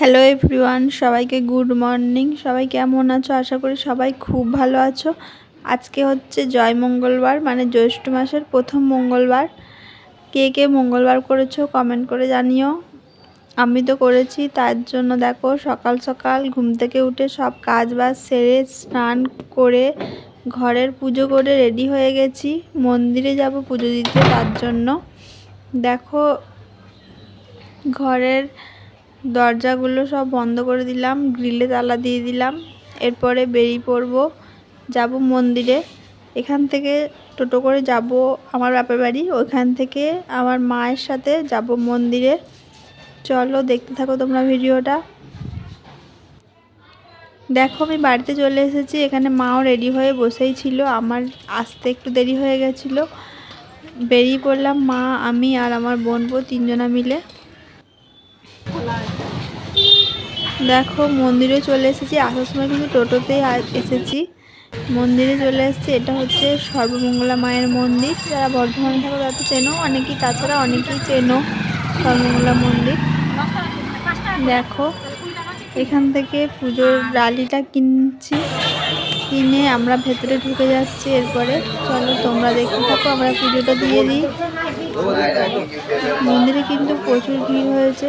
Hello everyone সবাইকে good morning সবাই কেমন আছো? আশা করি সবাই খুব ভালো আছো। আজকে হচ্ছে জয় মঙ্গলবার মানে জ্যৈষ্ঠ মাসের প্রথম মঙ্গলবার। কে কে মঙ্গলবার করেছ কমেন্ট করে জানিও। আমি তো করেছি, তার জন্য দেখো সকাল সকাল ঘুম থেকে উঠে সব কাজ বাজ সেরে স্নান করে ঘরের পুজো করে রেডি হয়ে গেছি। মন্দিরে যাব পুজো দিতে তার জন্য। দেখো ঘরের দরজাগুলো সব বন্ধ করে দিলাম, গ্রিলে তালা দিয়ে দিলাম। এরপরে বেরিয়ে পড়ব, যাব মন্দিরে। এখান থেকে টোটো করে যাব আমার বাপের বাড়ি। ওইখান থেকে আমার মায়ের সাথে যাব মন্দিরে। চলো, দেখতে থাকো তোমরা ভিডিওটা। দেখো, আমি বাড়িতে চলে এসেছি। এখানে মাও রেডি হয়ে বসেই ছিল। আমার আসতে একটু দেরি হয়ে গেছিল। বেরিয়ে পড়লাম মা, আমি আর আমার বোন বউ তিনজনা মিলে। দেখো, মন্দিরে চলে এসেছি। আসার সময় কিন্তু টোটোতেই এসেছি। মন্দিরে চলে এসেছি। এটা হচ্ছে সর্বমঙ্গলা মায়ের মন্দির। যারা বর্ধমানে থাকো, তারা তো চেনো। অনেকেই তাছাড়া অনেকেই চেনো সর্বমঙ্গলা মন্দির। দেখো, এখান থেকে পুজোর ডালিটা কিনছি। কিনে আমরা ভেতরে ঢুকে যাচ্ছি। এরপরে চলো, তোমরা দেখতে থাকো। আমরা পুজোটা দিয়ে দিই। মন্দিরে কিন্তু প্রচুর ভিড় হয়েছে।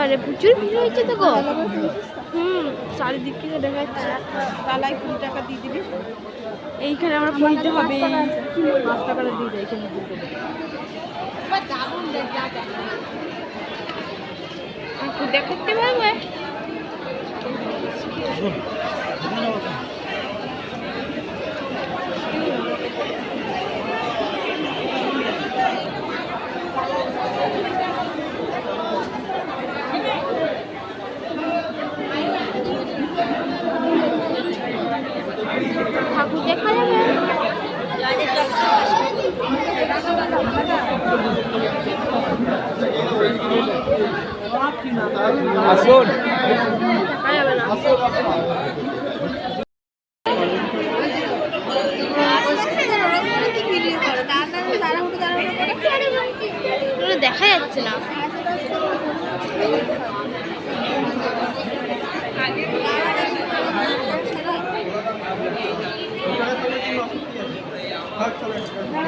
আরে প্রচুর ভিড় হয়েছে তো গো। হুম চারিদিক থেকে দেখা যাচ্ছে। তালায় কুড়ি টাকা দিয়ে দিবি। এইখানে আমরা পড়িতে হবে। পাঁচ টাকাটা দিয়ে দেয় এখানে দেখাতে পারবে? ঠাকুর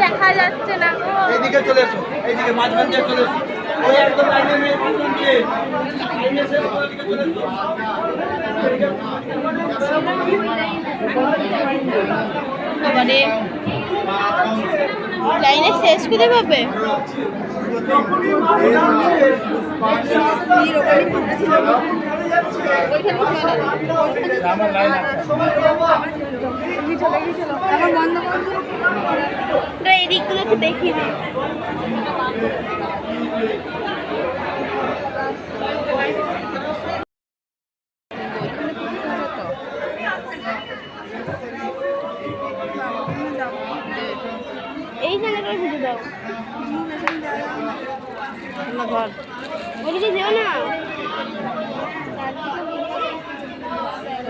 দেখা যাচ্ছে না গো। এইদিকে চলে এসো এইদিকে মাঝখান দিয়ে চলে এসো। ওই একদম লাইনে নিয়ে মাঝখান দিয়ে। লাইনে শেষ করে দিকে চলে এসো। এবারে লাইনে শেষ করে পাবে? এই দিকগুলোকে দেখি নে। এইখানে করে ভিডিও দাও। ঘর। ওদিকে না।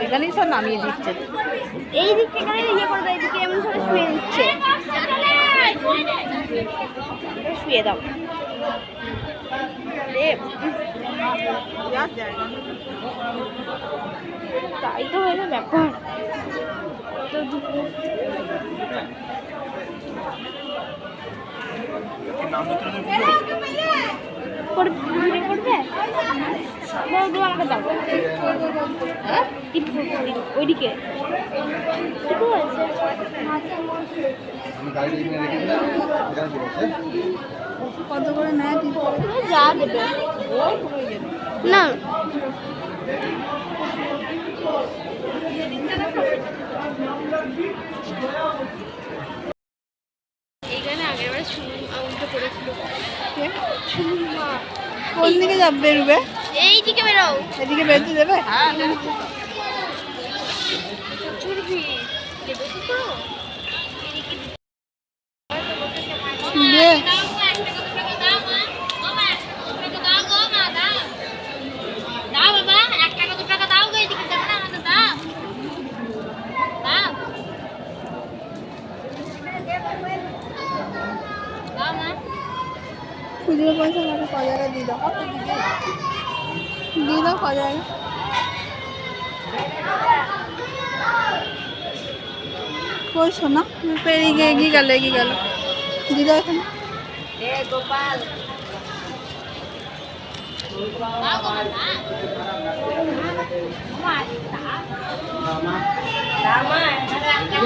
এখানেই সব নামিয়ে দিচ্ছে। এই দিক থেকে ইয়ে করবে এদিকে এমন করে শুয়ে দিচ্ছে। শুয়ে দাও। তাই তো হলো ব্যাপার। তো করবে ভিডিও করবে? দাও দাও আমাকে দাও। হ্যাঁ? ওইদিকে। ঠিক আছে। কত করে নেয় ঠিক করে তুমি যা দেবে। না। এইখানে করেছিল। কোন দিকে যাবে বেরোবে এইদিকে বেরো। এদিকে বেরোতে দেবে? চুরবি দেবে কি করো দে দাও বাবা এক টাকা দু টাকা দাও গো এদিকে দেবে না আমাদের দাও দাও দাও না খুচরো পয়সা আমাকে ক জায়গায় দিয়ে দাও দিয়ে দাও ক জায়গায় কই শোনা পেরিয়ে গিয়ে এগিয়ে গেল এগিয়ে গেল দিয়ে দাও এখানে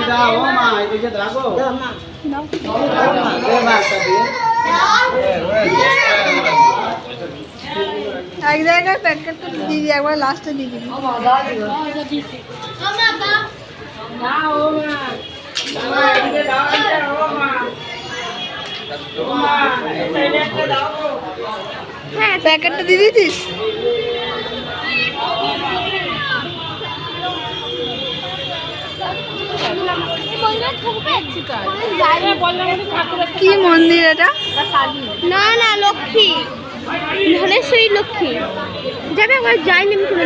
দাও গো মা এদিকে দাও, এক জায়গায় প্যাকেটটা দিয়ে দিই, একবার লাস্টে দিয়ে দিবি হ্যাঁ প্যাকেটটা দিয়ে দিতিস কি মন্দির এটা? না না, লক্ষ্মী। ধনেশ্বরী লক্ষ্মী। যাবে একবার যাইনি আমি তুলে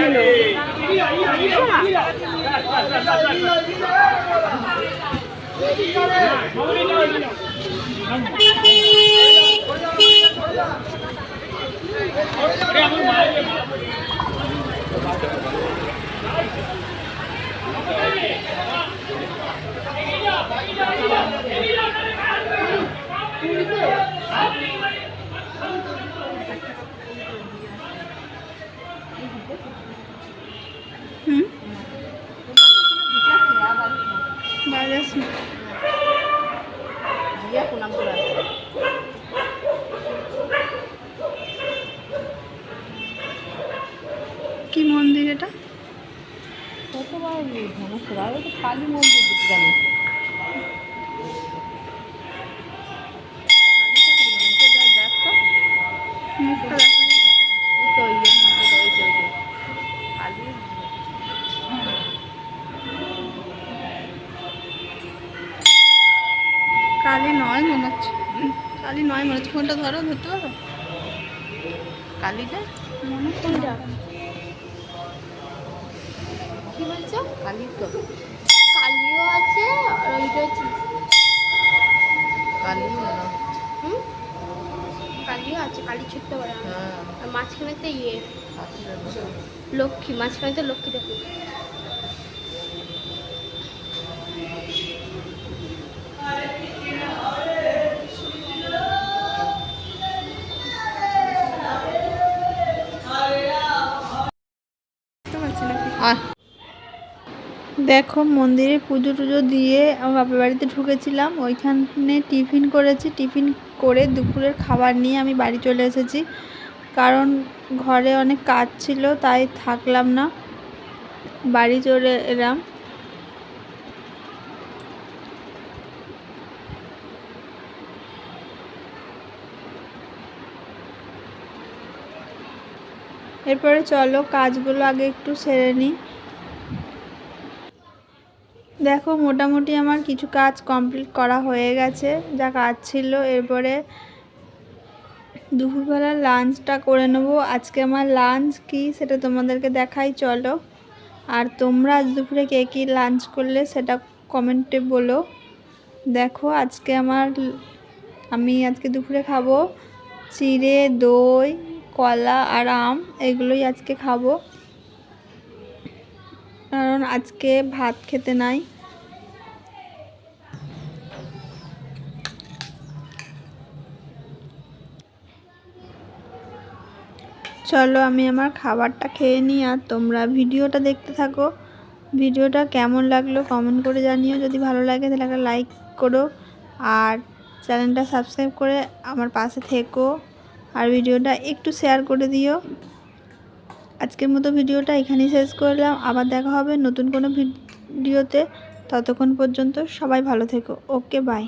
কি মন্দির এটা? কতবার কালী মন্দির মুখটা নয় মনে হচ্ছে। কালি নয় মনে হচ্ছে। ফোনটা ধরো, ধরতে পারো? কালীটা? মনে হচ্ছে। কি বলছো? কালী তো কালিও আছে আর ওইটা হচ্ছে হুম? কালিও আছে কালী ছোট্ট বড় হ্যাঁ। আর মাঝখানেতে ইয়ে। লক্ষ্মী মাঝখানেতে লক্ষ্মী কি। আর দেখো, মন্দিরে পুজো টুজো দিয়ে আমার বাপের বাড়িতে ঢুকেছিলাম। ওইখানে টিফিন করেছি। টিফিন করে দুপুরের খাবার নিয়ে আমি বাড়ি চলে এসেছি। কারণ ঘরে অনেক কাজ ছিল, তাই থাকলাম না। বাড়ি চলে এলাম। এরপরে চলো, কাজগুলো আগে একটু সেরে নিই। দেখো, মোটামুটি আমার কিছু কাজ কমপ্লিট করা হয়ে গেছে, যা কাজ ছিল। এরপরে দুপুরবেলা লাঞ্চটা করে নেব। আজকে আমার লাঞ্চ কি সেটা তোমাদেরকে দেখাই, চলো। আর তোমরা আজ দুপুরে কে কী লাঞ্চ করলে সেটা কমেন্টে বলো। দেখো, আজকে আমার আমি আজকে দুপুরে খাব চিড়ে, দই, কলা আর আম, এগুলোই আজকে খাব। কারণ আজকে ভাত খেতে নাই। চলো আমি আমার খাবারটা খেয়ে নিই আর তোমরা ভিডিওটা দেখতে থাকো। ভিডিওটা কেমন লাগল কমেন্ট করে জানিও। যদি ভালো লাগে তাহলে একটা লাইক করো আর চ্যানেলটা সাবস্ক্রাইব করে আমার পাশে থেকো আর ভিডিওটা একটু শেয়ার করে দিও। আজকের মতো ভিডিওটা এখানেই শেষ করলাম। আবার দেখা হবে নতুন কোনো ভিডিওতে। ততক্ষণ পর্যন্ত সবাই ভালো থেকো। Okay, bye.